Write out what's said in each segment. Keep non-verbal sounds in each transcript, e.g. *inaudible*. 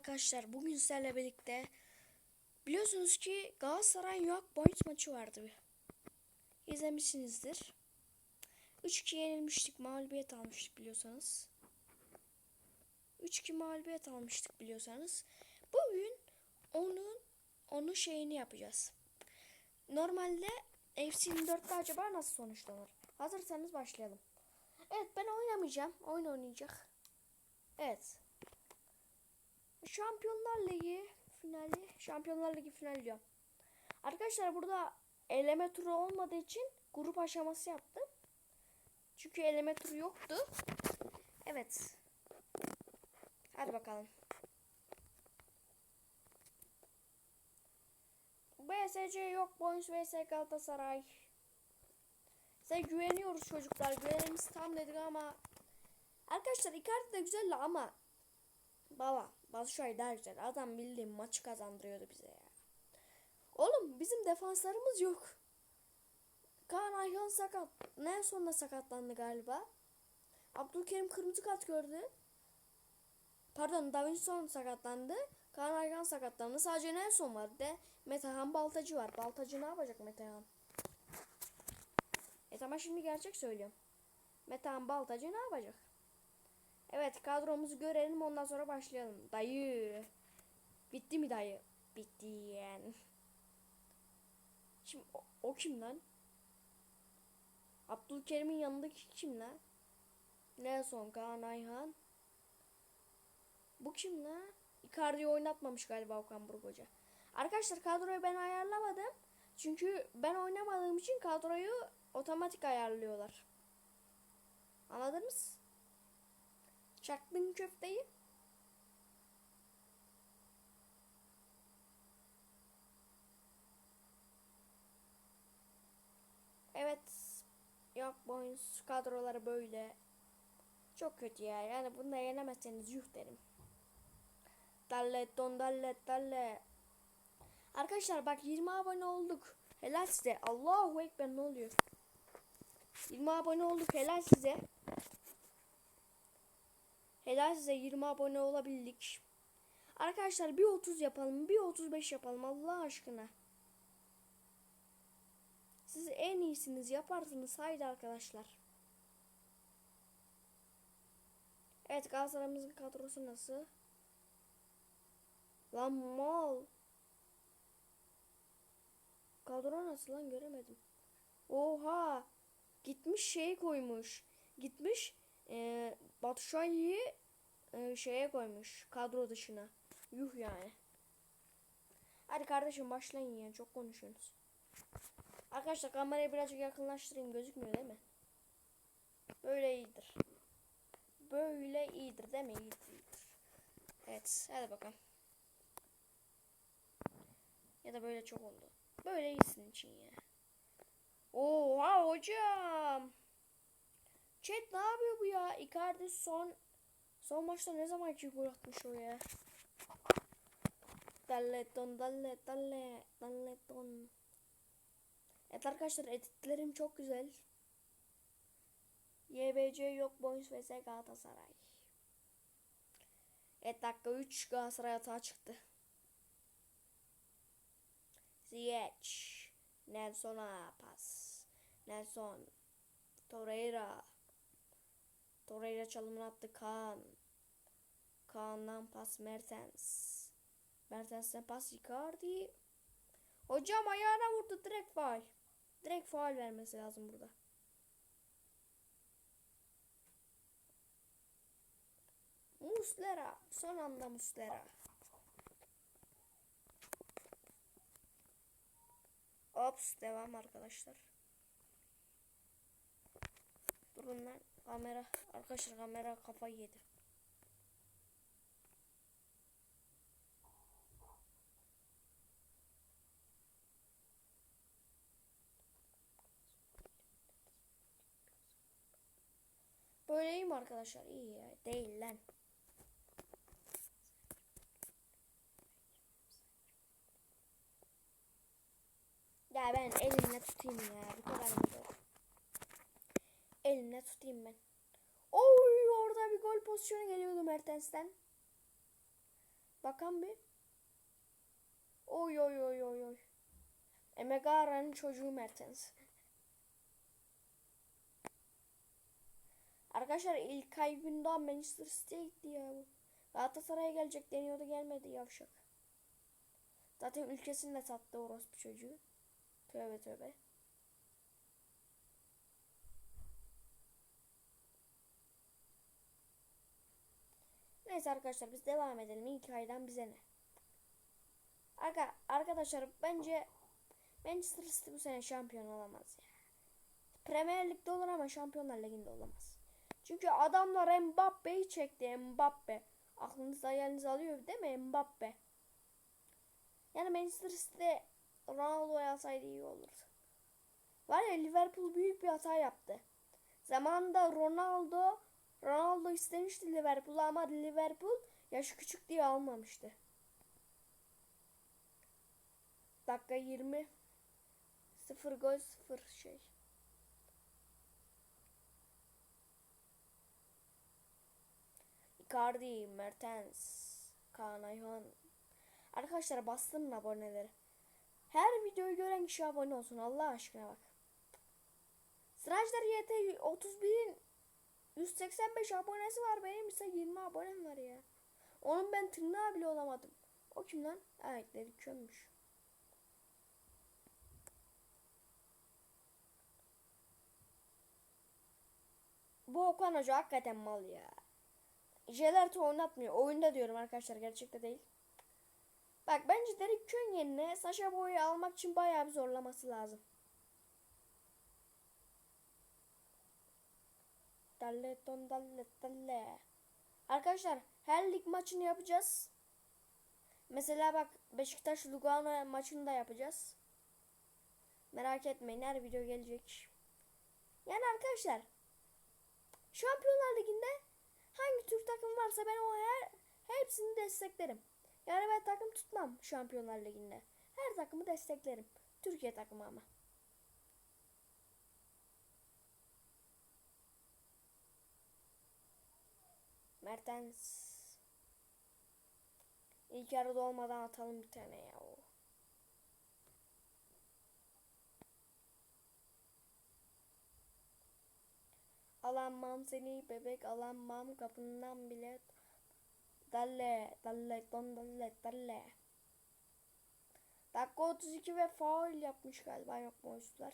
arkadaşlar. Bugün sizlerle birlikte biliyorsunuz ki Galatasaray York Boys maçı vardı. İzlemişsinizdir. 3-2 yenilmiştik. Mağlubiyet almıştık biliyorsanız. 3-2 mağlubiyet almıştık biliyorsanız. Bugün onun onun şeyini yapacağız. Normalde FC 24'te acaba nasıl sonuçlanır? Hazırsanız başlayalım. Evet ben oynamayacağım. Oyun oynayacak. Evet. Şampiyonlar Ligi finali, Şampiyonlar Ligi finali diyorum. Arkadaşlar burada eleme turu olmadığı için grup aşaması yaptım. Çünkü eleme turu yoktu. Evet. Hadi bakalım. BSC yok. Boyns vs Galatasaray. Size güveniyoruz çocuklar. Güvenimiz tam dedik ama Arkadaşlar Icardi de güzeldi ama Baba Batshuayi daha güzel. Adam bildiğin maçı kazandırıyordu bize ya. Oğlum bizim defanslarımız yok. Kaan Ayhan sakat. Nelson da sakatlandı galiba. Abdülkerim kırmızı kart gördü. Pardon Davinson sakatlandı. Kaan Ayhan sakatlandı. Sadece Nelson var. De Metehan Baltacı var. Baltacı ne yapacak Metehan? E tamam şimdi gerçek söylüyorum. Metehan Baltacı ne yapacak? Evet kadromuzu görelim ondan sonra başlayalım. Dayı. Bitti mi dayı? Bitti yani. Şimdi o, o kim lan? Abdülkerim'in yanındaki kim lan? Nelson Kaan Ayhan. Bu kim lan? Icardi'yi oynatmamış galiba Okan Buruk Hoca. Arkadaşlar kadroyu ben ayarlamadım. Çünkü ben oynamadığım için kadroyu otomatik ayarlıyorlar. Anladınız? Çaktın köfteyi. Evet. Yok boyunuz kadroları böyle. Çok kötü ya. Yani bunu da yenemezseniz yuh derim. Dalle don dalle dalle. Arkadaşlar bak 20 abone olduk. Helal size. Allahu Ekber ne oluyor? 20 abone olduk. Helal size. Helal size 20 abone olabildik. Arkadaşlar bir 30 yapalım, bir 35 yapalım Allah aşkına. Siz en iyisiniz yaparsınız haydi arkadaşlar. Evet Galatasaray'ımızın kadrosu nasıl? Lan mal. Kadro nasıl lan göremedim. Oha. Gitmiş şey koymuş. Gitmiş e, Batshuayi'yi e, şeye koymuş kadro dışına. Yuh yani. Hadi kardeşim başlayın ya çok konuşuyorsunuz. Arkadaşlar kamerayı birazcık yakınlaştırayım gözükmüyor değil mi? Böyle iyidir. Böyle iyidir değil mi? İyidir. Evet hadi bakalım. Ya da böyle çok oldu. Böyle iyisin için ya. Oha hocam. Chat ne yapıyor bu ya? Icardi son son maçta ne zaman ki gol atmış o ya? Dalleton dalle dalle dalleton. Evet arkadaşlar editlerim çok güzel. YBC yok Boys vs Galatasaray. Evet dakika 3 Galatasaray hata çıktı. Ziyech. Nelson'a pas. Nelson. Torreira. Torreira çalımını attı Kaan. Kaan'dan pas Mertens. Mertens'ten pas Icardi. Hocam ayağına vurdu direkt faal. Direkt faal vermesi lazım burada. Muslera. Son anda Muslera. Ops devam arkadaşlar. Durun lan. Kamera. Arkadaşlar kamera kafayı yedi. Böyle iyi mi arkadaşlar? İyi ya. Değil lan. Ya ben elimle tutayım ya. Bu kadar mı? Elimle tutayım ben. Oy orada bir gol pozisyonu geliyordu Mertens'ten. Bakan bir. Oy oy oy oy oy. Emegara'nın çocuğu Mertens. Arkadaşlar ilk ay günden Manchester City'ye gitti ya bu. Galatasaray'a gelecek deniyordu gelmedi yavşak. Zaten ülkesini de sattı orospu çocuğu. Tövbe tövbe. Neyse arkadaşlar biz devam edelim. İlk bize ne? Arka, arkadaşlar bence Manchester City bu sene şampiyon olamaz ya. Premier Lig'de olur ama Şampiyonlar Ligi'nde olamaz. Çünkü adamlar Mbappe'yi çekti. Mbappe. Aklınız hayaliniz alıyor değil mi? Mbappe. Yani Manchester City'de Ronaldo'yu alsaydı iyi olurdu. Var ya Liverpool büyük bir hata yaptı. Zamanında Ronaldo Ronaldo istemişti Liverpool'u ama Liverpool yaşı küçük diye almamıştı. Dakika 20 0 gol 0 şey. Icardi, Mertens, Kaan Ayhan. Arkadaşlar bastım aboneleri. Her videoyu gören kişi abone olsun Allah aşkına bak. Sırajlar YT 31'in 185 abonesi var benim ise 20 abonem var ya. Onun ben tırnağı bile olamadım. O kim lan? Ayetleri kömmüş. Bu Okan Hoca hakikaten mal ya. Jelert oynatmıyor. Oyunda diyorum arkadaşlar gerçekte değil. Bak bence Derek Kön yerine Sasha Boy'u almak için bayağı bir zorlaması lazım. Dalle don dalle dalle. Arkadaşlar her lig maçını yapacağız. Mesela bak Beşiktaş Lugano maçını da yapacağız. Merak etmeyin her video gelecek. Yani arkadaşlar Şampiyonlar Ligi'nde hangi Türk takım varsa ben o her hepsini desteklerim. Yani ben takım tutmam Şampiyonlar Ligi'nde. Her takımı desteklerim. Türkiye takımı ama. Mertens. İlk yarıda olmadan atalım bir tane ya. o. Alanmam seni bebek alanmam kapından bile dalle dalle don dalle dalle. Dakika 32 ve faul yapmış galiba yok mu oyuncular?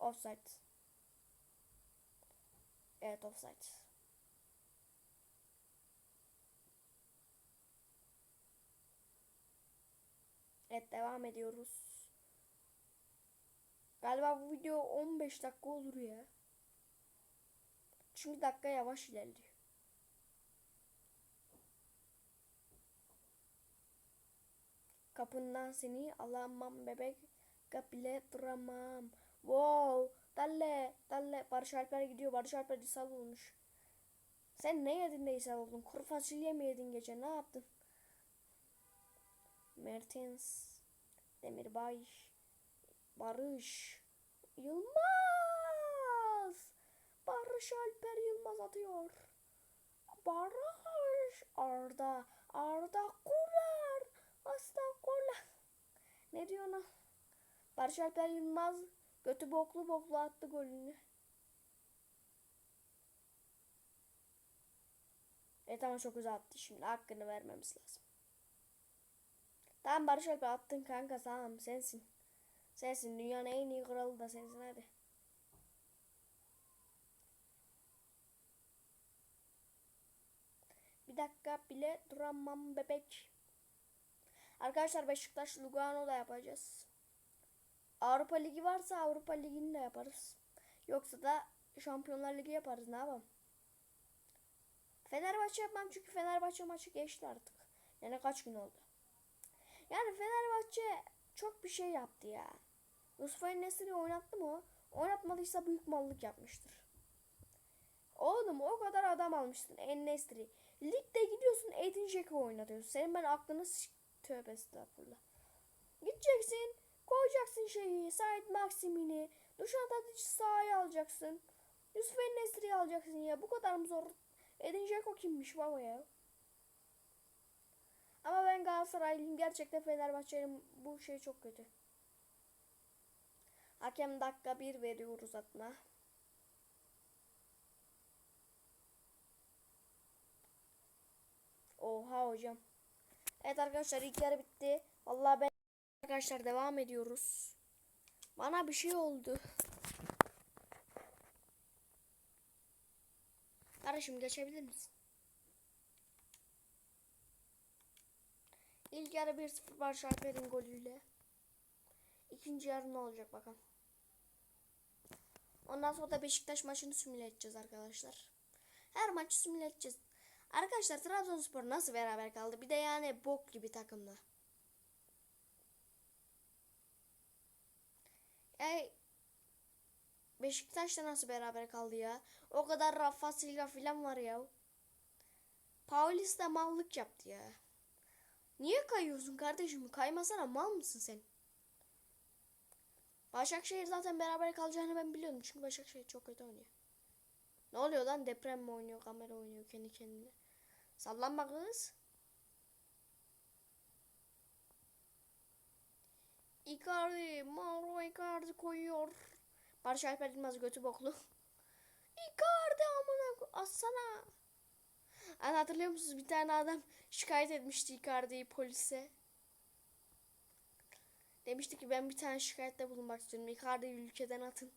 Offside. Evet offside. Evet devam ediyoruz. Galiba bu video 15 dakika olur ya. Çünkü dakika yavaş ilerliyor. Kapından seni alamam bebek. Kapile duramam. Wow. Dalle. Dalle. Barış Alper gidiyor. Barış Alper ishal olmuş. Sen ne yedin de ishal oldun? Kuru fasulye mi yedin gece? Ne yaptın? Mertens. Demirbay. Barış. Yılmaz. Barış Alper Yılmaz atıyor. Barış. Arda. Arda Kurar. Aslan Kurar. Ne diyor ona? Barış Alper Yılmaz götü boklu boklu attı golünü. Evet ama çok güzel attı şimdi. Hakkını vermemiz lazım. Tamam Barış attın kanka tamam sensin. Sensin dünyanın en iyi kralı da sensin hadi. Bir dakika bile duramam bebek. Arkadaşlar Beşiktaş Lugano da yapacağız. Avrupa Ligi varsa Avrupa Ligi'ni de yaparız. Yoksa da Şampiyonlar Ligi yaparız ne yapalım. Fenerbahçe yapmam çünkü Fenerbahçe maçı geçti artık. Yani kaç gün oldu. Yani Fenerbahçe çok bir şey yaptı ya. Yusuf Nesri oynattı mı o? Oynatmadıysa büyük mallık yapmıştır. Oğlum o kadar adam almıştın En Nesri. Ligde gidiyorsun Edin Dzeko oynatıyorsun. Senin ben aklını tövbe estağfurullah. Gideceksin koyacaksın şeyi Said Maksimini. Dušan Tadić sahaya alacaksın. Yusuf Nesri'yi alacaksın ya. Bu kadar mı zor? Edin Dzeko kimmiş baba ya? Galatasaraylıyım. Gerçekten Fenerbahçe'nin bu şey çok kötü. Hakem dakika bir veriyor uzatma. Oha hocam. Evet arkadaşlar ilk yarı bitti. Vallahi ben arkadaşlar devam ediyoruz. Bana bir şey oldu. Kardeşim geçebilir misin? İlk yarı 1-0 Barış Alper'in golüyle. İkinci yarı ne olacak bakalım. Ondan sonra da Beşiktaş maçını simüle edeceğiz arkadaşlar. Her maçı simüle edeceğiz. Arkadaşlar Trabzonspor nasıl beraber kaldı? Bir de yani bok gibi takımda. Ey Beşiktaş da nasıl beraber kaldı ya? O kadar Rafa Silva filan var ya. Paulis de mallık yaptı ya. Niye kayıyorsun kardeşim? Kaymasana mal mısın sen? Başakşehir zaten beraber kalacağını ben biliyordum. Çünkü Başakşehir çok kötü oynuyor. Ne oluyor lan? Deprem mi oynuyor? Kamera oynuyor kendi kendine. Sallanma kız. Icardi, Mauro Icardi koyuyor. Barış Alper Yılmaz götü boklu. *laughs* Icardi amına assana. Hani hatırlıyor musunuz bir tane adam şikayet etmişti Icardi'yi polise. Demişti ki ben bir tane şikayette bulunmak istiyorum. Icardi'yi ülkeden atın.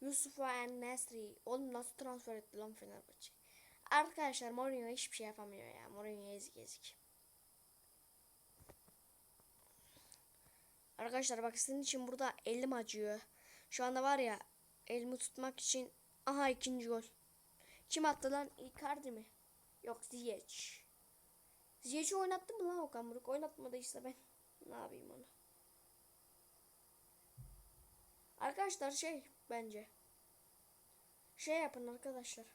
Yusuf'a en Nesri. Oğlum nasıl transfer etti lan Fenerbahçe? Arkadaşlar Mourinho hiçbir şey yapamıyor ya. Mourinho ezik ezik. Arkadaşlar bak sizin için burada elim acıyor. Şu anda var ya elimi tutmak için aha ikinci gol. Kim attı lan? Icardi mi? Yok Ziyech. Ziyech'i oynattı mı lan Okan Buruk? Oynatmadıysa ben ne yapayım onu? Arkadaşlar şey bence. Şey yapın arkadaşlar.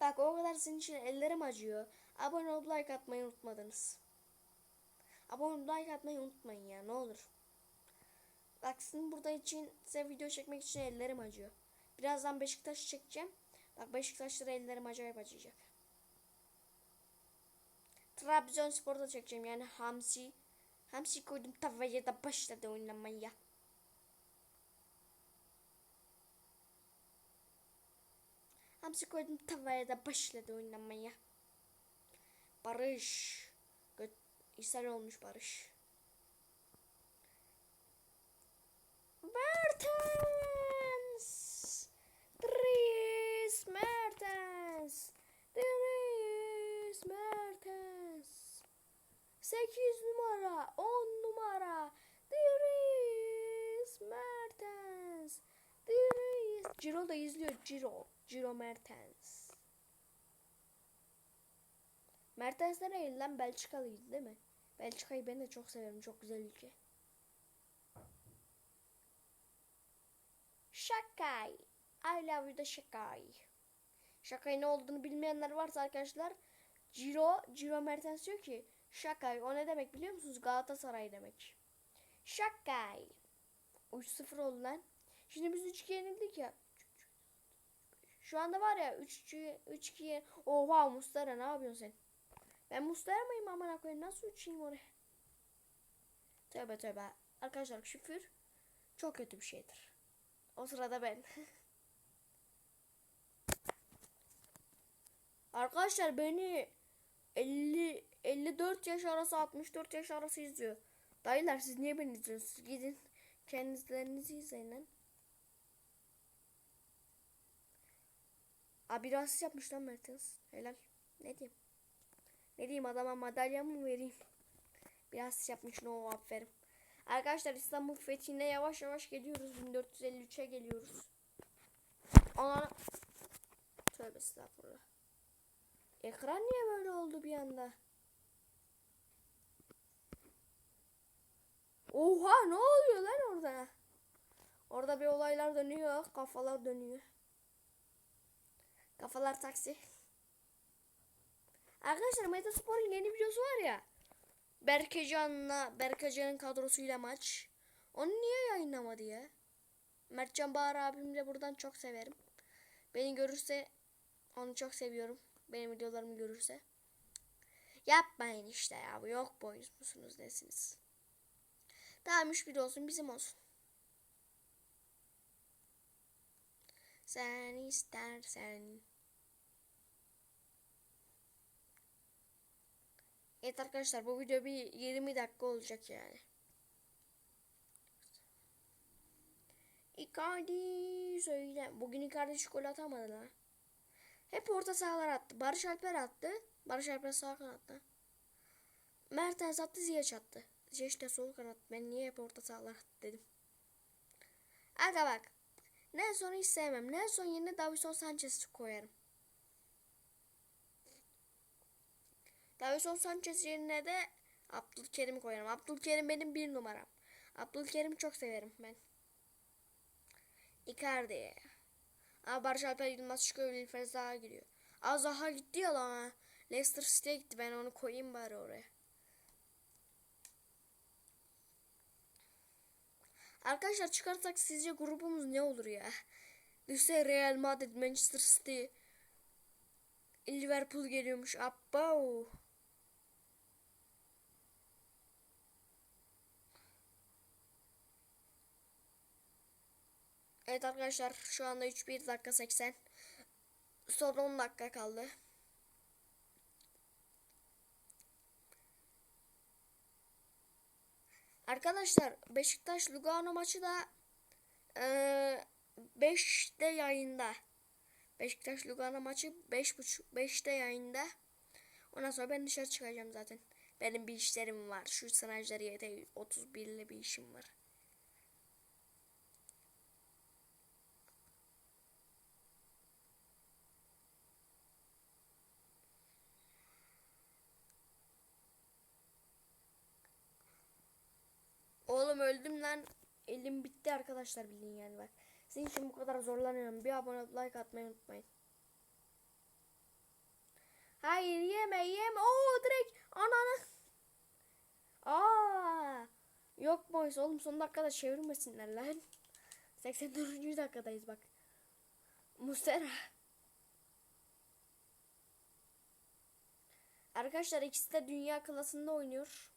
Bak o kadar sizin için ellerim acıyor. Abone olup like atmayı unutmadınız. Abone olup like atmayı unutmayın ya ne olur. Bak sizin burada için size video çekmek için ellerim acıyor. Birazdan Beşiktaş çekeceğim. Bak Beşiktaşlara ellerim acayip acıyacak. Trabzonspor'da çekeceğim yani Hamsi. Hamsi koydum tavaya da başladı oynamaya. Hamsi koydum tavaya da başladı oynamaya. Barış. Göt ishal olmuş Barış. Mertens. Dries Mertens. Dries Mertens. 8 numara, 10 numara. Dries Mertens. Dries. Ciro da izliyor Ciro. Ciro Mertens. Mertens nereye lan? Belçikalıydı değil mi? Belçika'yı ben de çok severim. Çok güzel ülke. Şakay. I love you da Şakay. Şakay ne olduğunu bilmeyenler varsa arkadaşlar Ciro, Ciro Mertens diyor ki Şakay o ne demek biliyor musunuz? Galatasaray demek. Şakay. 3-0 oldu lan. Şimdi biz 3-2 yenildik ya. Şu anda var ya 3-2 3-2 Oha Mustara ne yapıyorsun sen? Ben Mustara mıyım aman koyayım nasıl uçayım oraya? Tövbe tövbe. Arkadaşlar küfür çok kötü bir şeydir. O sırada ben. *laughs* Arkadaşlar beni 50 54 yaş arası 64 yaş arası izliyor. Dayılar siz niye beni izliyorsunuz? Gidin kendinizi izleyin lan. Abi rahatsız yapmış lan Mertens. Helal. Ne diyeyim? Ne diyeyim adama madalya mı vereyim? Biraz yapmış no aferin. Arkadaşlar İstanbul fethine yavaş yavaş geliyoruz. 1453'e geliyoruz. Ona Tövbe estağfurullah. Ekran niye böyle oldu bir anda? Oha ne oluyor lan orada? Orada bir olaylar dönüyor. Kafalar dönüyor. Kafalar taksi. Arkadaşlar Metaspor'un yeni videosu var ya. Berkecan'la Berkecan'ın kadrosuyla maç. Onu niye yayınlamadı ya? Mertcan Bahar abim de buradan çok severim. Beni görürse onu çok seviyorum. Benim videolarımı görürse. Yapmayın işte ya. Yok boyuz musunuz nesiniz? Tamam 3-1 olsun bizim olsun. Sen istersen. Evet arkadaşlar bu video bir 20 dakika olacak yani. Icardi söyle. Bugün Icardi hiç gol atamadı lan. Hep orta sahalar attı. Barış Alper attı. Barış Alper sağ kanatta. Mertens attı Ziyech attı. De sol kanat. Ben niye hep orta sahalar dedim. Aga bak. Nelson'u hiç sevmem. Nelson yerine Davison Sanchez'i koyarım. Davison Sanchez yerine de Abdülkerim'i koyarım. Abdülkerim benim bir numaram. Abdülkerim'i çok severim ben. Icardi. Aa Barış Alper Yılmaz çıkıyor. Wilfred Zaha giriyor. Aa Zaha gitti ya lan. Leicester City'ye gitti. Ben onu koyayım bari oraya. Arkadaşlar çıkarsak sizce grubumuz ne olur ya? Düşse Real Madrid, Manchester City, Liverpool geliyormuş. Abba. Evet arkadaşlar şu anda 3-1 dakika 80. Son 10 dakika kaldı. Arkadaşlar Beşiktaş Lugano maçı da 5'te yayında. Beşiktaş Lugano maçı 5.30 5'te yayında. Ondan sonra ben dışarı çıkacağım zaten. Benim bir işlerim var. Şu sınavcıları yeter 31 ile bir işim var. Oğlum öldüm lan. Elim bitti arkadaşlar bilin yani bak. Sizin için bu kadar zorlanıyorum. Bir abone olup like atmayı unutmayın. Hayır yeme yeme. Oo direkt ananı. Aa. Yok boys oğlum son dakikada çevirmesinler lan. *laughs* 84. dakikadayız bak. Mustera. Arkadaşlar ikisi de dünya klasında oynuyor.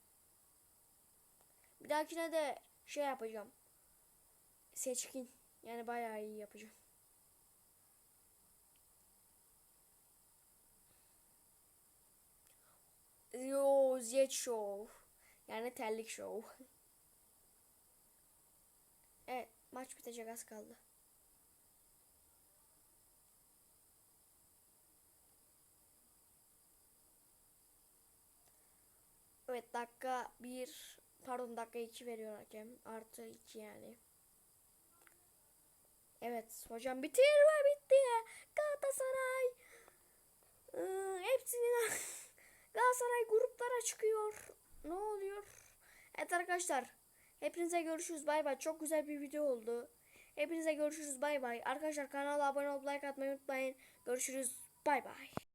Bir dahakine de şey yapacağım. Seçkin. Yani bayağı iyi yapacağım. Yo Ziyech Show. Yani terlik show. *laughs* evet maç bitecek az kaldı. Evet dakika bir pardon dakika 2 veriyor hakem. Artı 2 yani. Evet hocam bitir ve bitti. Galatasaray. Ee, hepsini *laughs* Galatasaray gruplara çıkıyor. Ne oluyor? Evet arkadaşlar. Hepinize görüşürüz. Bay bay. Çok güzel bir video oldu. Hepinize görüşürüz. Bay bay. Arkadaşlar kanala abone olup like atmayı unutmayın. Görüşürüz. Bay bay.